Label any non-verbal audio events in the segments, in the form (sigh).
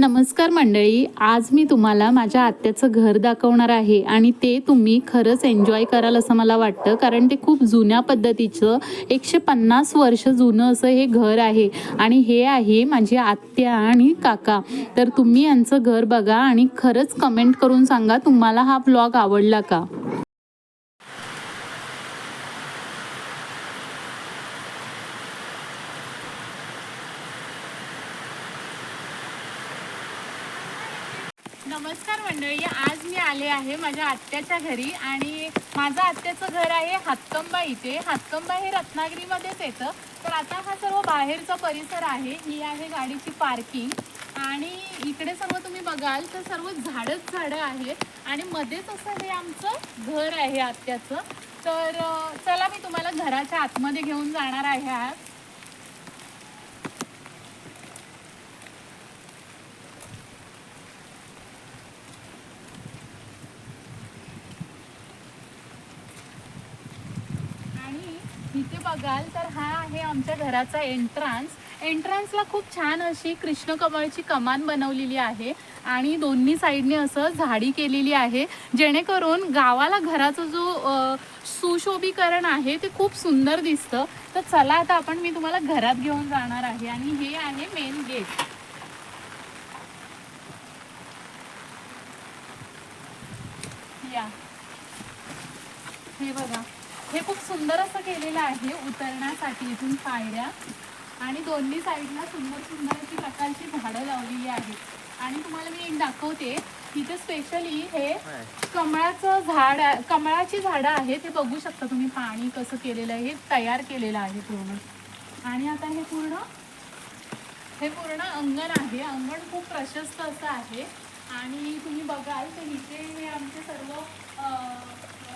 नमस्कार मंडळी आज मी तुम्हाला माझ्या आत्याचं घर दाखवणार आहे आणि ते तुम्ही खरंच एन्जॉय कराल असं मला वाटतं कारण ते खूप जुन्या पद्धतीचं एकशे पन्नास वर्ष जुनं असं हे घर आहे. आणि हे आहे माझी आत्या आणि काका. तर तुम्ही यांचं घर बघा आणि खरंच कमेंट करून सांगा तुम्हाला हा ब्लॉग आवडला का नमस्कार मंडळी आज मी आले आहे माझ्या आत्याच्या घरी आणि माझं आत्याचं घर आहे हातकंबा इथे. हातकंबा हे रत्नागिरीमध्येच येतं. तर आता हा सर्व बाहेरचा परिसर आहे. ही आहे गाडीची पार्किंग. आणि इकडे सर्व तुम्ही बघाल तर सर्व झाडच झाडं आहेत. आणि मध्येच असं हे आमचं घर आहे आत्याचं. तर चला मी तुम्हाला घराच्या आतमध्ये घेऊन जाणार आहे आज आणि इथे बघाल तर हा आहे आमच्या घराचा एंट्रान्स एंट्रान्सला खूप छान अशी कृष्ण कमळची कमान बनवलेली आहे आणि दोन्ही साईडने असं झाडी केलेली आहे. जेणेकरून गावाला घराचा जो सुशोभीकरण आहे ते खूप सुंदर दिसतं. तर चला आता आपण मी तुम्हाला घरात घेऊन जाणार आहे आणि हे आहे मेन गेट या. हे बघा. हे खूप सुंदर असं केलेलं आहे उतरण्यासाठी इथून पायऱ्या. आणि दोन्ही साईडला सुंदर सुंदर अशी प्रकारची झाडं लावलेली आहेत. आणि तुम्हाला मी एक दाखवते तिथे स्पेशली हे कमळाचं झाड कमळाची झाडं आहेत हे बघू शकता तुम्ही पाणी कसं केलेलं आहे हे तयार केलेलं आहे पूर्ण. आणि आता हे पूर्ण हे पूर्ण अंगण आहे. अंगण खूप प्रशस्त असं आहे. आणि तुम्ही बघाल तर इथे हे आमचे सर्व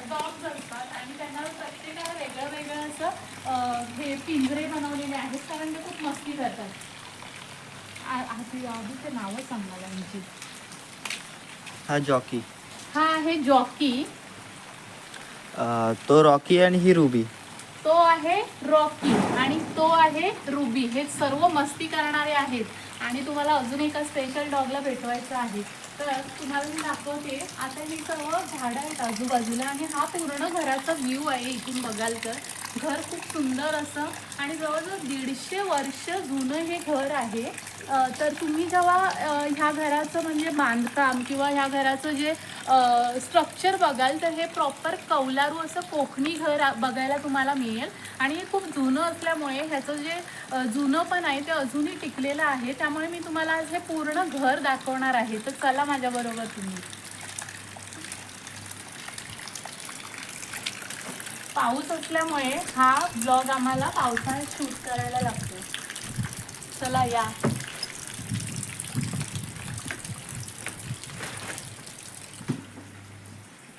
डॉग्स असतात आणि त्यांना प्रत्येकाला वेगळं वेगळं असं पिंजरे बनवलेले आहेत कारण ते खूप मस्ती करतात. आधी ते नावं सांगा यांची. हा जॉकी. हा आहे जॉकी. तो रॉकी आणि ही रुबी. तो आहे रॉकी आणि तो आहे रुबी. हे सर्व मस्ती करणारे आहेत. आणि तुम्हाला अजून एका स्पेशल डॉगला भेटवायचं आहे. तर तुम्हाला मी दाखवते. आता ही सर्व झाडं आहेत आजूबाजूला आणि हा पूर्ण घराचा व्ह्यू आहे इथून बघाल तर. घर खूप सुंदर असं आणि जवळजवळ दीडशे वर्ष जुनं हे घर आहे. तर तुम्ही जेव्हा ह्या घराचं म्हणजे बांधकाम किंवा ह्या घराचं जे स्ट्रक्चर बघाल तर हे प्रॉपर कौलारू असं कोकणी घर बघायला तुम्हाला मिळेल. आणि हे खूप जुनं असल्यामुळे ह्याचं जे जुनं पण आहे ते अजूनही टिकलेलं आहे. त्यामुळे मी तुम्हाला आज हे पूर्ण घर दाखवणार आहे. तर चला माझ्याबरोबर तुम्ही. पाऊस असल्यामुळे हा ब्लॉग आम्हाला पावसाळ्यात शूट करायला लागतो. चला या.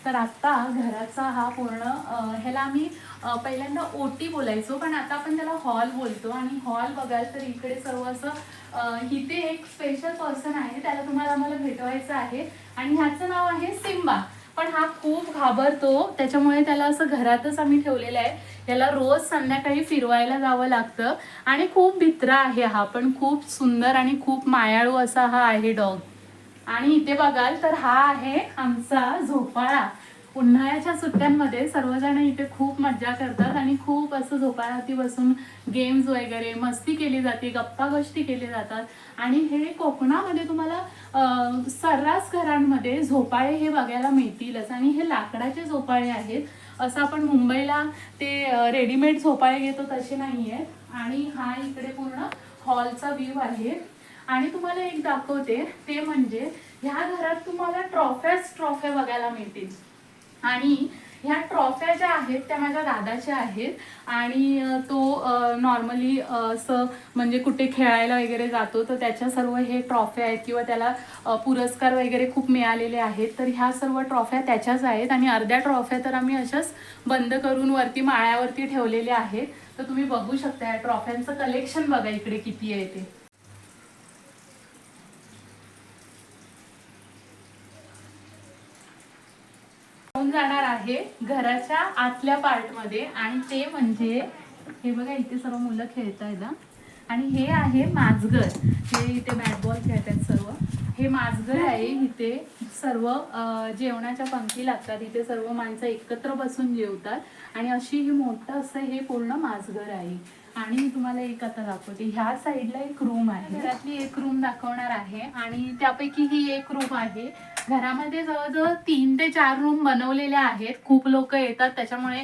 तर आता घराचा हा पूर्ण ह्याला आम्ही पहिल्यांदा ओटी बोलायचो पण आता आपण त्याला हॉल बोलतो आणि हॉल बघाल तर इकडे सर्व असं इथे एक स्पेशल पर्सन आहे त्याला तुम्हाला आम्हाला भेटवायचं आहे. आणि ह्याचं नाव आहे सिम्बा. पण हा खूप घाबरतो. त्याच्यामुळे त्याला असं घरातच आम्ही ठेवलेलं आहे. याला रोज संध्याकाळी फिरवायला जावं लागतं. आणि खूप भित्रा आहे हा पण. खूप सुंदर आणि खूप मायाळू असा हा आहे डॉग. आणि इथे बघाल तर हा आहे आमचा झोपाळा. उन्हाळ्याच्या सुट्ट्यांमध्ये सर्वजण इथे खूप मज्जा करतात आणि खूप असं झोपाळ्यावरती बसून गेम्स वगैरे मस्ती केली जाते गप्पा गोष्टी केली जातात. आणि हे कोकणामध्ये तुम्हाला सर्रास घरांमध्ये झोपाळे हे बघायला मिळतीलच. आणि हे लाकडाचे झोपाळे आहेत. असं आपण मुंबईला ते रेडीमेड झोपाळे घेतो तसे नाही आहेत आणि हा इकडे पूर्ण हॉलचा व्ह्यू आहे. आणि तुम्हाला एक दाखवते. ते म्हणजे ह्या घरात तुम्हाला ट्रॉफ्याच ट्रॉफ्या बघायला मिळतील. आणि ह्या ट्रॉफ्या ज्या आहेत त्या माझ्या दादाच्या आहेत. आणि तो नॉर्मली असं म्हणजे कुठे खेळायला वगैरे जातो तर त्याच्या सर्व हे ट्रॉफ्या आहेत किंवा त्याला पुरस्कार वगैरे खूप मिळालेले आहेत. तर ह्या सर्व ट्रॉफ्या त्याच्याच आहेत आणि अर्ध्या ट्रॉफ्या तर आम्ही अशाच बंद करून वरती माळ्यावरती ठेवलेल्या आहेत. तर तुम्ही बघू शकता या ट्रॉफ्यांचं कलेक्शन बघा इकडे किती आहे ते. घेऊन जाणार आहे घराच्या आतल्या पार्टमध्ये आणि ते म्हणजे हे बघा इथे सर्व मुलं खेळत आहेत आणि हे आहे माजगर हे इथे बॅट बॉल खेळतात सर्व. हे माजगर आहे. इथे सर्व जेवणाच्या पंक्ती लागतात. इथे सर्व माणसं एकत्र बसून जेवतात. आणि अशी ही मोठं असं हे पूर्ण माजगर आहे. आणि मी तुम्हाला एक आता दाखवते. ह्या साईडला एक रूम आहे. घरातली एक रूम दाखवणार आहे. आणि त्यापैकी ही एक रूम आहे. घरामध्ये जवळजवळ तीन ते चार रूम बनवलेले आहेत. खूप लोक येतात. त्याच्यामुळे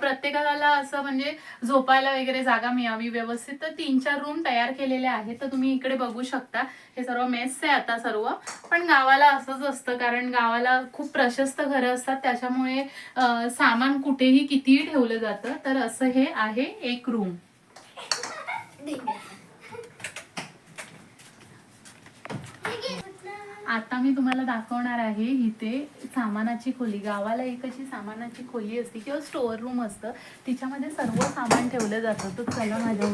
प्रत्येकाला असं म्हणजे झोपायला वगैरे जागा मिळावी. व्यवस्थित तर तीन चार रूम तयार केलेले आहेत. तर तुम्ही इकडे बघू शकता. हे सर्व मेस आहे आता सर्व. पण गावाला असंच असतं. कारण गावाला खूप प्रशस्त घरं असतात. त्याच्यामुळे सामान कुठेही कितीही ठेवलं जातं. तर असं हे आहे एक रूम (laughs) आता मी तुम्हाला दाखवणार आहे इथे सामानाची खोली. गावाला एक अशी सामानाची खोली असते किंवा स्टोअर रूम असतं. तिच्यामध्ये सर्व सामान ठेवलं जातं. तर चला माझ्या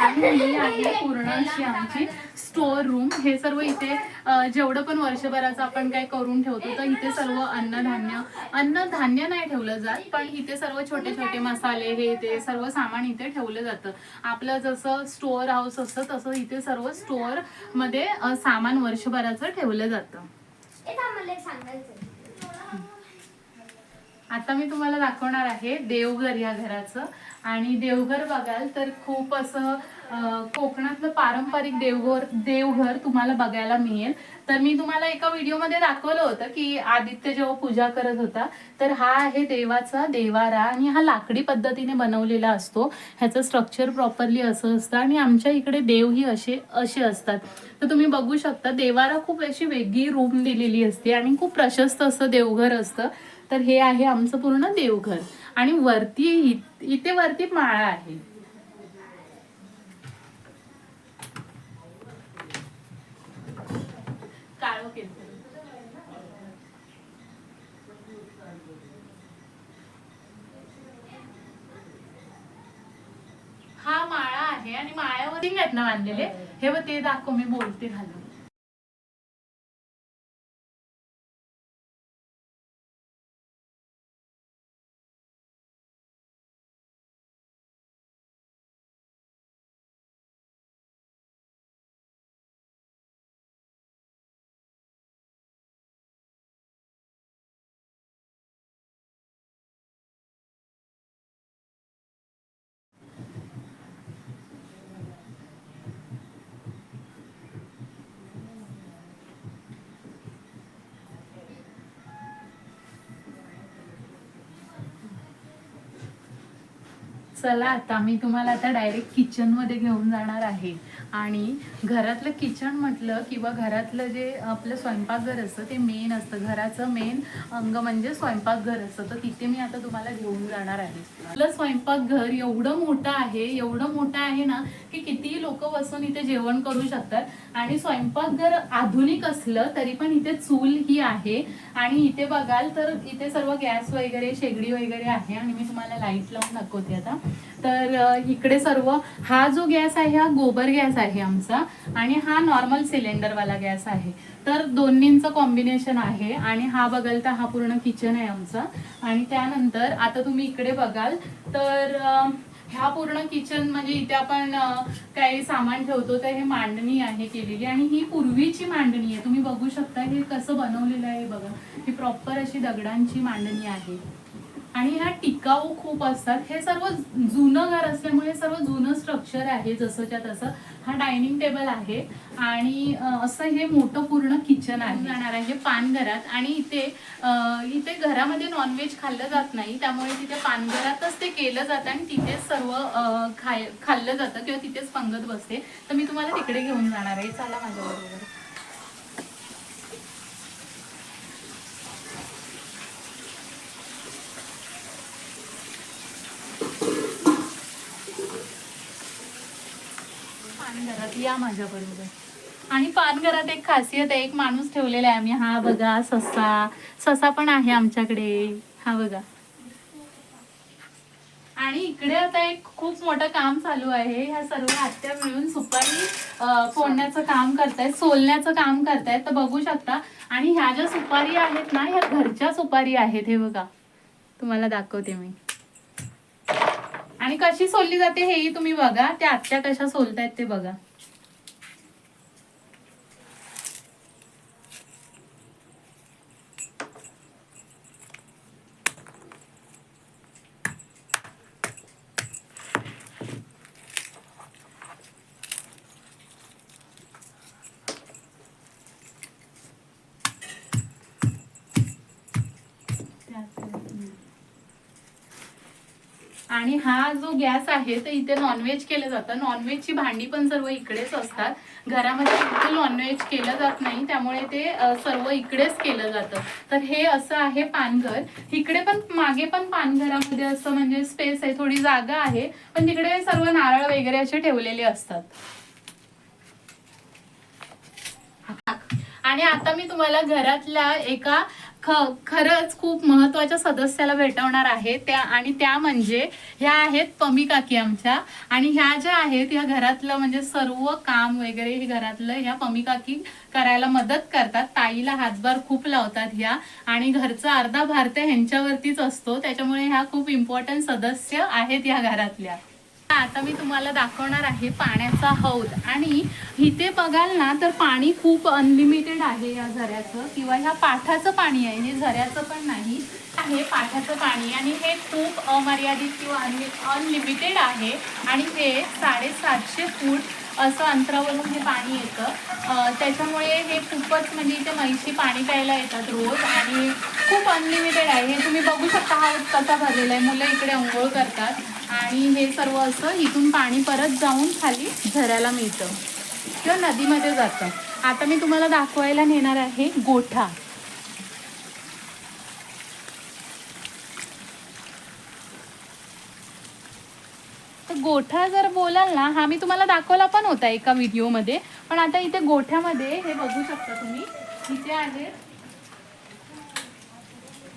आणि ही आहे पूर्ण अशी आमची स्टोअर रूम हे सर्व इथे जेवढं पण वर्षभराचं आपण काय करून ठेवतो तर इथे सर्व अन्नधान्य अन्नधान्य नाही ठेवलं जात पण इथे सर्व छोटे छोटे मसाले हे ते सर्व सामान इथे ठेवलं जातं. आपलं जसं स्टोअर हाऊस असतं तसं इथे सर्व स्टोअरमध्ये सामान वर्षभराचं ठेवलं जातं ए थांब, मला एक सांगायचं आता मी तुम्हाला दाखवणार आहे देवघर या घराचं. आणि देवघर बघाल तर खूप असं कोकणातलं पारंपरिक देवघर देवघर तुम्हाला बघायला मिळेल. तर मी तुम्हाला एका व्हिडिओमध्ये दाखवलं होतं की आदित्य जेव्हा पूजा करत होता तर हा आहे देवाचा देवारा आणि हा लाकडी पद्धतीने बनवलेला असतो. ह्याचं स्ट्रक्चर प्रॉपरली असं असतं आणि आमच्या इकडे देव ही असे असे असतात. तर तुम्ही बघू शकता देवारा खूप अशी वेगळी रूम दिलेली असते आणि खूप प्रशस्त असं देवघर असतं. तर हे आहे आमचं पूर्ण देवघर. आणि वरती इथे वरती माळा आहे. काळो हा माळा आहे आणि माळ्यावर आहेत ना बांधलेले. हे बघ ते दाखव मी बोलते घालून. चला आता मी तुम्हाला आता डायरेक्ट किचनमध्ये घेऊन जाणार आहे. आणि घरातलं किचन म्हटलं किंवा घरातलं जे आपलं स्वयंपाकघर असतं ते मेन असतं. घराचं मेन अंग म्हणजे स्वयंपाकघर असतं. तर तिथे मी आता तुम्हाला घेऊन जाणार आहे. आपलं स्वयंपाकघर एवढं मोठं आहे एवढं मोठं आहे ना की कितीही लोक बसून इथे जेवण करू शकतात. आणि स्वयंपाकघर आधुनिक असलं तरी पण इथे चूल ही आहे. आणि इथे बघाल तर इथे सर्व गॅस वगैरे शेगडी वगैरे आहे. आणि मी तुम्हाला लाइट लावून दाखवते आता. तर इकडे सर्व हा जो गॅस आहे हा गोबर गॅस आहे आमचा आणि हा नॉर्मल सिलेंडरवाला गॅस आहे. तर दोन्हींचं कॉम्बिनेशन आहे आणि हा बघाल तर हा पूर्ण किचन आहे आमचा. आणि त्यानंतर आता तुम्ही इकडे बघाल तर ह्या पूर्ण किचन म्हणजे इथे आपण काही सामान ठेवतो तर हे मांडणी आहे केलेली आणि ही पूर्वीची मांडणी आहे. तुम्ही बघू शकता हे कसं बनवलेलं आहे बघा. ही प्रॉपर अशी दगडांची मांडणी आहे. आणि ह्या टिकाऊ खूप असतात. हे सर्व जुनं घर असल्यामुळे सर्व जुनं स्ट्रक्चर आहे जसंच्या तसं. हा डायनिंग टेबल आहे आणि असं हे मोठं पूर्ण किचन आहे. जाणार आहे. पानघरात आणि इथे इथे घरामध्ये नॉनव्हेज खाल्लं जात नाही. त्यामुळे तिथे पानघरातच ते केलं जातं आणि तिथेच सर्व खाय खाल्लं जातं किंवा तिथेच पंगत बसते. तर मी तुम्हाला तिकडे घेऊन जाणार आहे. चला माझ्याबरोबर पानघरात या माझ्याबरोबर आणि पानघरात एक खासियत आहे एक माणूस ठेवलेला आहे आम्ही. हा बघा ससा. ससा पण आहे आमच्याकडे. हा बघा. आणि इकडे आता एक खूप मोठं काम चालू आहे. ह्या सर्व आत्या मिळून सुपारी फोडण्याचं काम करतायत सोलण्याचं काम करतायत. तर बघू शकता. आणि ह्या ज्या सुपारी आहेत ना ह्या घरच्या सुपारी आहेत हे बघा. तुम्हाला दाखवते मी. आणि कशी सोलली जाते हेही तुम्ही बघा. त्या आत्या कशा सोलतायत ते बघा आणि हा जो गॅस आहे तर इथे नॉनव्हेज केलं जातं. नॉनव्हेजची भांडी पण सर्व इकडेच असतात. घरामध्ये इथे नॉनव्हेज केलं जात नाही त्यामुळे ते सर्व इकडेच केलं जातं. तर हे असं आहे पानघर. इकडे पण मागे पण पानघरामध्ये असं म्हणजे स्पेस आहे थोडी जागा आहे पण तिकडे सर्व नारळ वगैरे असे ठेवलेले असतात. आणि आता मी तुम्हाला घरातल्या एका ख खरंच खूप महत्त्वाच्या सदस्याला भेटवणार आहे त्या आणि त्या म्हणजे ह्या आहेत पमी काकी आमच्या. आणि ह्या ज्या आहेत ह्या घरातलं म्हणजे सर्व काम वगैरे हे घरातलं ह्या पमी काकी करायला मदत करतात. ताईला हातभार खूप लावतात ह्या. आणि घरचा अर्धा भारत ह्यांच्यावरतीच असतो. त्याच्यामुळे ह्या खूप इम्पॉर्टंट सदस्य आहेत ह्या घरातल्या. आता मी तुम्हाला दाखवणार आहे पाण्याचा हौद. आणि इथे बघाल ना तर पाणी खूप अनलिमिटेड आहे या झऱ्याचं. किंवा ह्या पाठाचं पाणी आहे. हे झऱ्याचं पण नाही आहे पाठाचं पाणी. आणि हे खूप अमर्यादित किंवा अनलि अनलिमिटेड आहे. आणि हे साडेसातशे फूट असं अंतरावरून हे पाणी येतं. त्याच्यामुळे हे खूपच म्हणजे इथे म्हैशी पाणी प्यायला येतात रोज. आणि खूप अनलिमिटेड आहे. हे तुम्ही बघू शकता हा कसा भरलेला आहे. मुलं इकडे अंघोळ करतात. आणि हे सर्व असं इथून पाणी परत जाऊन खाली झऱ्याला मिळतं. किंवा नदीमध्ये जातं. आता मी तुम्हाला दाखवायला नेणार आहे गोठा. तर गोठा जर बोलाल ना हा मी तुम्हाला दाखवला पण होता एका व्हिडिओमध्ये पण आता इथे गोठ्यामध्ये हे बघू शकता तुम्ही. इथे आहे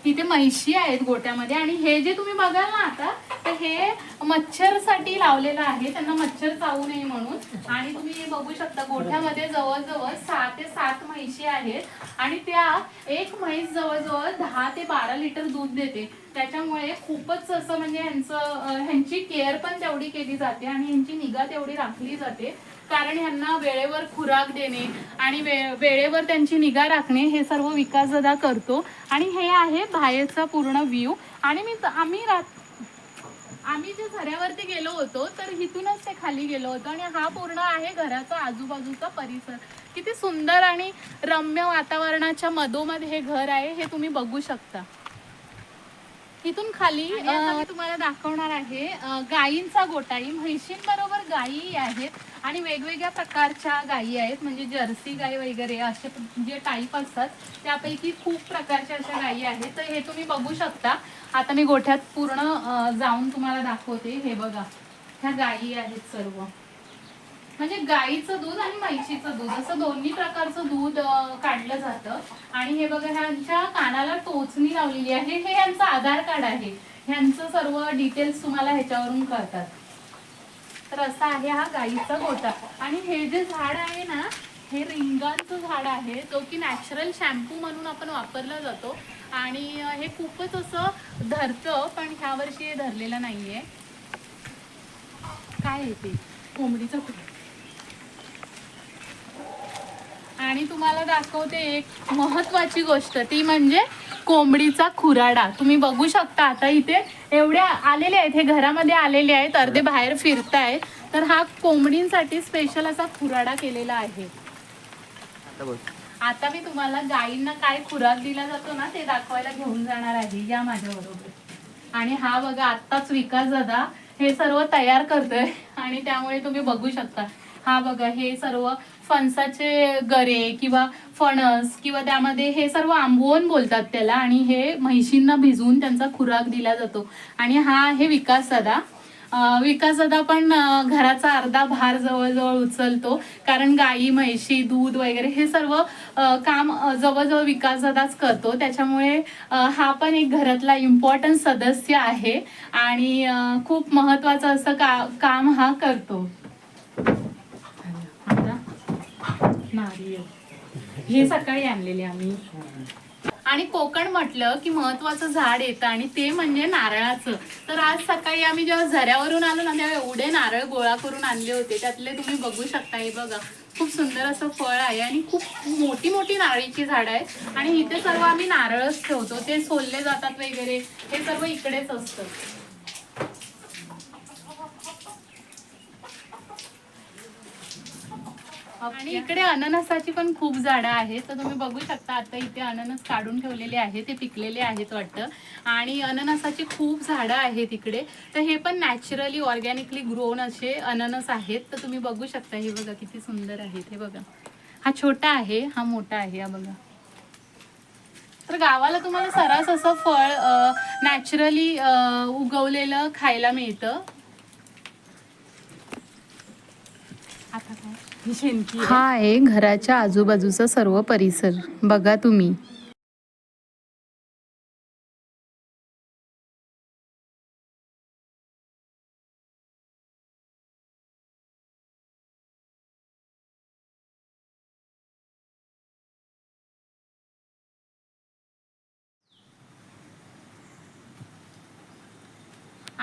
तिथे म्हैशी आहेत गोट्यामध्ये आणि हे जे तुम्ही बघाल ना आता तर हे मच्छरसाठी लावलेलं आहे. त्यांना मच्छर चावू नये म्हणून. आणि तुम्ही हे बघू शकता गोठ्यामध्ये जवळजवळ सहा ते सात म्हैशी आहेत. आणि त्या एक म्हैस जवळजवळ दहा ते बारा लिटर दूध देते. त्याच्यामुळे खूपच असं म्हणजे ह्यांचं ह्यांची केअर पण तेवढी केली जाते आणि ह्यांची निगा तेवढी राखली जाते. कारण ह्यांना वेळेवर खुराक देणे आणि वे- वेळेवर त्यांची निगा राखणे हे सर्व विकासदादा करतो. आणि हे आहे बाहेरचा पूर्ण व्ह्यू आणि मी आम्ही रात आम्ही जे झऱ्यावरती गेलो होतो तर इथूनच ते खाली गेलो होतो. आणि हा पूर्ण आहे घराचा आजूबाजूचा परिसर. किती सुंदर आणि रम्य वातावरणाच्या मधोमध हे घर आहे हे तुम्ही बघू शकता. इथून खाली मी तुम्हाला दाखवणार आहे अं, गायींचा ही म्हैशींबरोबर गायी आहेत आणि वेगवेगळ्या प्रकारच्या गायी आहेत म्हणजे जर्सी गाई वगैरे असे जे टाईप असतात त्यापैकी खूप प्रकारच्या अशा गायी आहेत. तर हे तुम्ही बघू शकता. आता मी गोठ्यात पूर्ण अं, जाऊन तुम्हाला दाखवते. हे बघा ह्या गायी आहेत सर्व. म्हणजे गाईचं दूध आणि म्हैशीचं दूध असं दोन्ही प्रकारचं दूध काढलं जातं. आणि हे बघा ह्यांच्या कानाला टोचणी लावलेली आहे. हे यांचं आधार कार्ड आहे. ह्यांचं सर्व डिटेल्स तुम्हाला ह्याच्यावरून कळतात. तर असा आहे हा गाईचा गोटा आणि हे जे झाड आहे ना हे रिंगांचं झाड आहे जो की नॅचरल शॅम्पू म्हणून आपण वापरला जातो. आणि हे खूपच असं धरतं पण ह्या वर्षी हे धरलेलं आहे काय आहे ते? कोंबडीचं खूप आणि तुम्हाला दाखवते एक महत्वाची गोष्ट. ती म्हणजे कोंबडीचा खुराडा. तुम्ही बघू शकता आता इथे एवढ्या आलेले आहेत हे घरामध्ये आलेले आहेत अर्धे बाहेर फिरतायत. तर हा कोंबडींसाठी स्पेशल असा खुराडा केलेला आहे. आता मी तुम्हाला गायींना काय खुराक दिला जातो ना ते दाखवायला घेऊन जाणार आहे. या माझ्या बरोबर आणि हा बघा आत्ताच विकास दादा हे सर्व तयार करतोय. आणि त्यामुळे तुम्ही बघू शकता. हा बघा हे सर्व फणसाचे गरे किंवा फणस किंवा त्यामध्ये हे सर्व आंबवून बोलतात त्याला आणि हे म्हैशींना भिजवून त्यांचा खुराक दिला जातो. आणि हा आहे विकास दादा. विकास दादा पण घराचा अर्धा भार जवळजवळ उचलतो. कारण गाई म्हैशी दूध वगैरे हे सर्व काम जवळजवळ जवळजवळ विकासदादाच करतो. त्याच्यामुळे हा पण एक घरातला इम्पॉर्टंट सदस्य आहे. आणि खूप महत्वाचं असं का काम हा करतो आता नारियल. हे सकाळी आणलेले आम्ही. आणि कोकण म्हटलं की महत्वाचं झाड येतं आणि ते म्हणजे नारळाचं. तर आज सकाळी आम्ही जेव्हा झऱ्यावरून आलो ना तेव्हा एवढे नारळ गोळा करून आणले होते. त्यातले तुम्ही बघू शकता हे बघा. खूप सुंदर असं फळ आहे आणि खूप मोठी मोठी नारळीची झाडं आहेत. आणि इथे सर्व आम्ही नारळच ठेवतो. ते सोलले जातात वगैरे. हे सर्व इकडेच असतं. आणि इकडे अननसाची पण खूप झाडं आहेत. तर तुम्ही बघू शकता आता इथे अननस काढून ठेवलेले आहे ते पिकलेले आहेत वाटतं. आणि अननसाची खूप झाडं आहेत इकडे. तर हे पण नॅचरली ऑर्गॅनिकली ग्रोन असे अननस आहेत. तर तुम्ही बघू शकता हे बघा किती सुंदर आहेत. हे बघा. हा छोटा आहे हा मोठा आहे हा बघा. तर गावाला तुम्हाला सरस असं फळ नॅचरली उगवलेलं खायला मिळतं आता काय ही शेणकी हा आहे घराच्या आजूबाजूचा सर्व परिसर. बघा तुम्ही.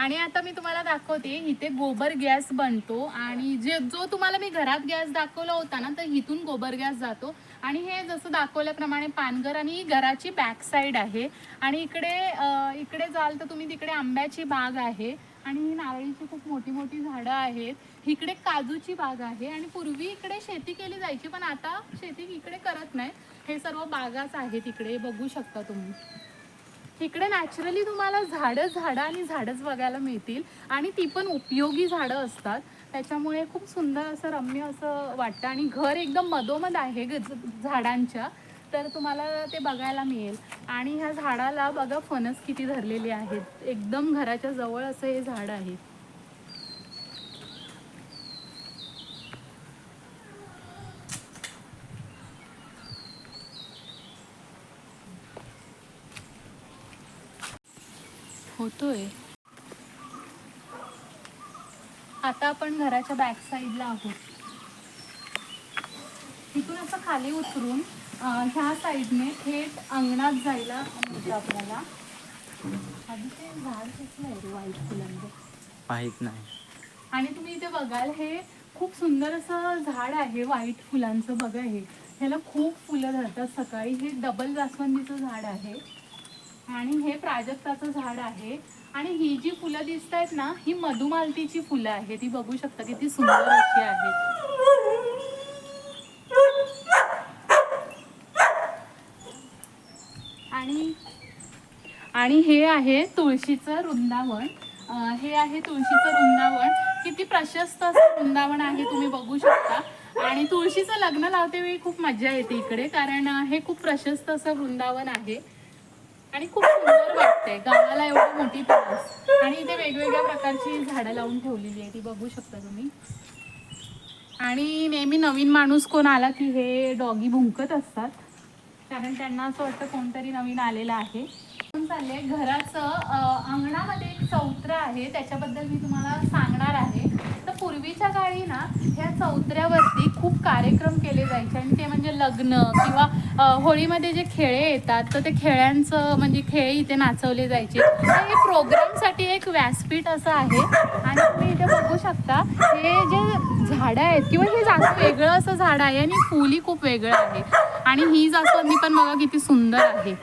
आणि आता मी तुम्हाला दाखवते इथे गोबर गॅस बनतो आणि जे जो तुम्हाला मी घरात गॅस दाखवला होता ना तर इथून गोबर गॅस जातो. आणि हे जसं दाखवल्याप्रमाणे पानघर आणि ही घराची बॅक साईड आहे. आणि इकडे इकडे जाल तर तुम्ही तिकडे आंब्याची बाग आहे. आणि ही नारळीची खूप मोठी मोठी झाडं आहेत. इकडे काजूची बाग आहे. आणि पूर्वी इकडे शेती केली जायची पण आता शेती इकडे करत नाही. हे सर्व बागाच आहेत इकडे बघू शकता तुम्ही. इकडे नॅचरली तुम्हाला झाडं झाडं आणि झाडंच बघायला मिळतील. आणि ती पण उपयोगी झाडं असतात. त्याच्यामुळे खूप सुंदर असं रम्य असं वाटतं. आणि घर एकदम मधोमध आहे ग- झाडांच्या. तर तुम्हाला ते बघायला मिळेल. आणि ह्या झाडाला बघा फणस किती धरलेली आहेत. एकदम घराच्या जवळ असं हे झाड आहे. होतोय. आता आपण घराच्या बॅक साईडला आहोत. तिथून असं खाली उतरून ह्या साईडने थेट अंगणात जायला मिळतं आपल्याला. आधी ते झाड कसलं आहे रे व्हाईट फुलांचं माहीत नाही. आणि तुम्ही इथे बघाल हे खूप सुंदर असं झाड आहे व्हाईट फुलांचं. बघा हे. ह्याला खूप फुलं धरतात. सकाळी हे डबल जास्वंदीचं झाड आहे. आणि हे प्राजक्ताचं झाड आहे. आणि ही जी फुलं दिसत आहेत ना ही मधुमालतीची फुलं आहे ती बघू शकता किती सुंदर अशी आहेत. आणि आणि हे आहे तुळशीचं वृंदावन. हे आहे तुळशीचं वृंदावन. किती प्रशस्त असं वृंदावन आहे तुम्ही बघू शकता. आणि तुळशीचं लग्न लावते वेळी खूप मजा येते इकडे कारण हे खूप प्रशस्त असं वृंदावन आहे. आणि खूप सुंदर वाटते गावाला एवढी मोठी पाऊस आणि इथे वेगवेगळ्या प्रकारची झाडं लावून ठेवलेली आहे ती बघू शकता तुम्ही. आणि नेहमी नवीन माणूस कोण आला की हे डॉगी भुंकत असतात. कारण त्यांना असं वाटतं कोणतरी नवीन आलेलं आहे. पण घराचं अंगणामध्ये एक चौत्र आहे. त्याच्याबद्दल मी तुम्हाला सांगणार आहे. पूर्वीच्या काळी ना ह्या चौत्र्यावरती खूप कार्यक्रम केले जायचे. आणि ते म्हणजे लग्न किंवा होळीमध्ये जे खेळे येतात तर ते खेळ्यांचं म्हणजे खेळ इथे नाचवले जायचे. तर हे प्रोग्रामसाठी एक व्यासपीठ असं आहे. आणि तुम्ही इथे बघू शकता हे जे झाडं आहेत किंवा हे जास्त वेगळं असं झाड आहे आणि फुली खूप वेगळं आहे. आणि ही जास्वंदी पण बघा किती सुंदर आहे.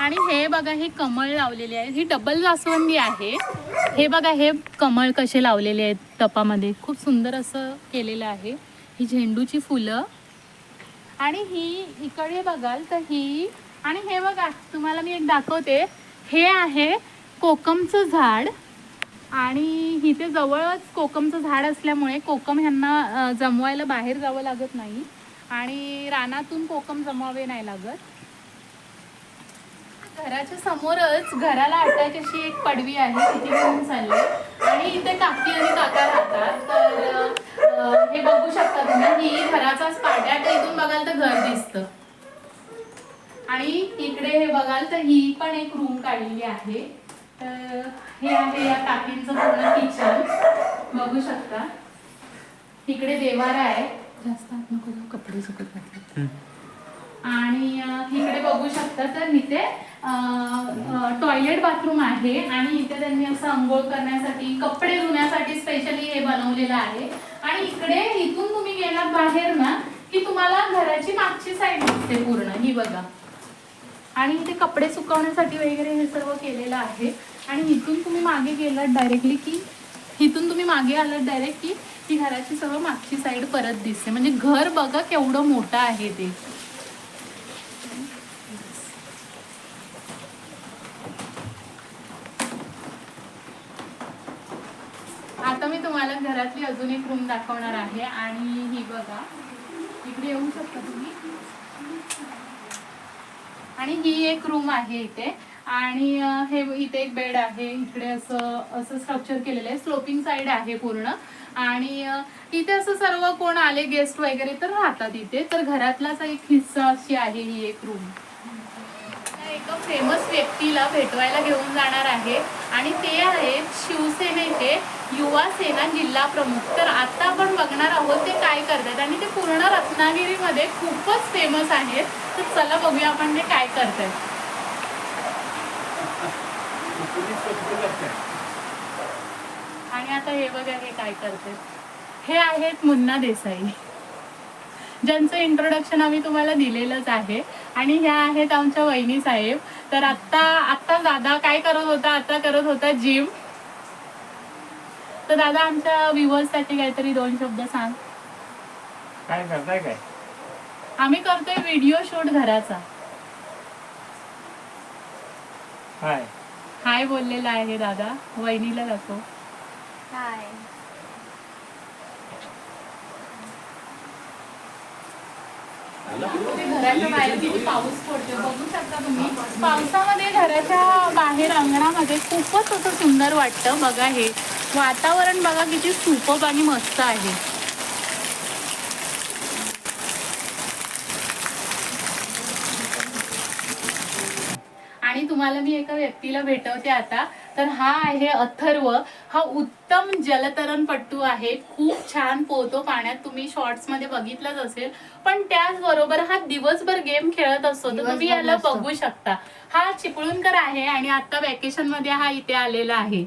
आणि हे बघा हे कमळ लावलेले आहे. ही डबल जास्वंदी आहे. हे बघा हे कमळ कसे लावलेले आहेत टपामध्ये. खूप सुंदर असं केलेलं आहे. ही झेंडूची फुलं. आणि ही इकडे बघाल तर ही आणि हे बघा तुम्हाला मी एक दाखवते. हे आहे कोकमचं झाड. आणि इथे जवळच कोकमचं झाड असल्यामुळे कोकम ह्यांना जमवायला बाहेर जावं लागत नाही. आणि रानातून कोकम जमवावे नाही लागत. घराच्या समोरच घराला अटॅच अशी एक पडवी आहे तिथे घेऊन चालले. आणि इथे काकी आणि काका राहतात. तर हे बघू शकता तुम्ही ही घराचाच पार्ट आहे आता इथून बघाल तर घर दिसतं. आणि इकडे हे बघाल तर ही पण एक रूम काढलेली आहे. तर हे आहे या काकींचं पूर्ण किचन बघू शकता. इकडे देवारा आहे. जास्त नको कपडे सुकत घातले आणि इकडे बघू शकता तर इथे टॉयलेट बाथरूम आहे आणि इथे त्यांनी असं आंघोळ करण्यासाठी कपडे धुण्यासाठी स्पेशली हे बनवलेलं आहे. आणि इकडे इथून तुम्ही गेलात बाहेर ना की तुम्हाला घराची मागची साईड दिसते पूर्ण ही बघा. आणि इथे कपडे सुकवण्यासाठी वगैरे हे सर्व केलेलं आहे. आणि इथून तुम्ही मागे गेलात डायरेक्टली की इथून तुम्ही मागे आलात डायरेक्ट की ती घराची सर्व मागची साईड परत दिसते. म्हणजे घर बघा केवढं मोठं आहे ते. आता मी तुम्हाला घरातली अजून एक रूम दाखवणार आहे आणि ही बघा. इकडे येऊ शकता तुम्ही? आणि ही एक रूम आहे इथे. आणि हे इथे एक बेड आहे. इकडे असं असं स्ट्रक्चर केलेलं आहे. स्लोपिंग साईड आहे पूर्ण. आणि इथे असं सर्व कोण आले गेस्ट वगैरे तर राहतात इथे. तर घरातलाच एक हिस्सा अशी आहे ही एक रूम एका फेमस व्यक्तीला भेटवायला घेऊन जाणार आहे. आणि ते आहेत शिवसेनेचे युवा सेना जिल्हा प्रमुख. तर आता आपण बघणार आहोत ते काय करतात आणि ते पूर्ण रत्नागिरीमध्ये खूपच फेमस आहेत. तर चला बघूया आपण ते काय करतात आणि आता हे बघा हे काय करतात हे आहेत मुन्ना देसाई. ज्यांचं इंट्रोडक्शन आम्ही तुम्हाला दिलेलंच आहे. आणि ह्या आहेत आमच्या वहिनी साहेब. तर आत्ता आत्ता दादा काय करत होता? आता करत होता जिम तर दादा आमच्या viewers साठी काहीतरी दोन शब्द सांग. काय करताय काय? आम्ही करतोय व्हिडिओ शूट घराचा. हाय. हाय बोललेला आहे दादा वहिनीला दाखव. हाय. घराच्या बाहेर किती पाऊस पडतोय बघू शकता तुम्ही. पावसामध्ये घराच्या बाहेर अंगणामध्ये खूपच असं सुंदर वाटतं बघा हे. वातावरण बघा किती सुपब आणि मस्त आहे. आणि तुम्हाला मी एका व्यक्तीला भेटवते आता. तर हा आहे अथर्व. हा उत्तम जलतरणपट्टू आहे. खूप छान पोहतो पाण्यात. तुम्ही शॉर्ट्समध्ये बघितलंच असेल. पण त्याचबरोबर हा दिवसभर गेम खेळत असतो. तर तुम्ही याला बघू शकता. हा चिपळूणकर आहे आणि आता वॅकेशनमध्ये हा इथे आलेला आहे.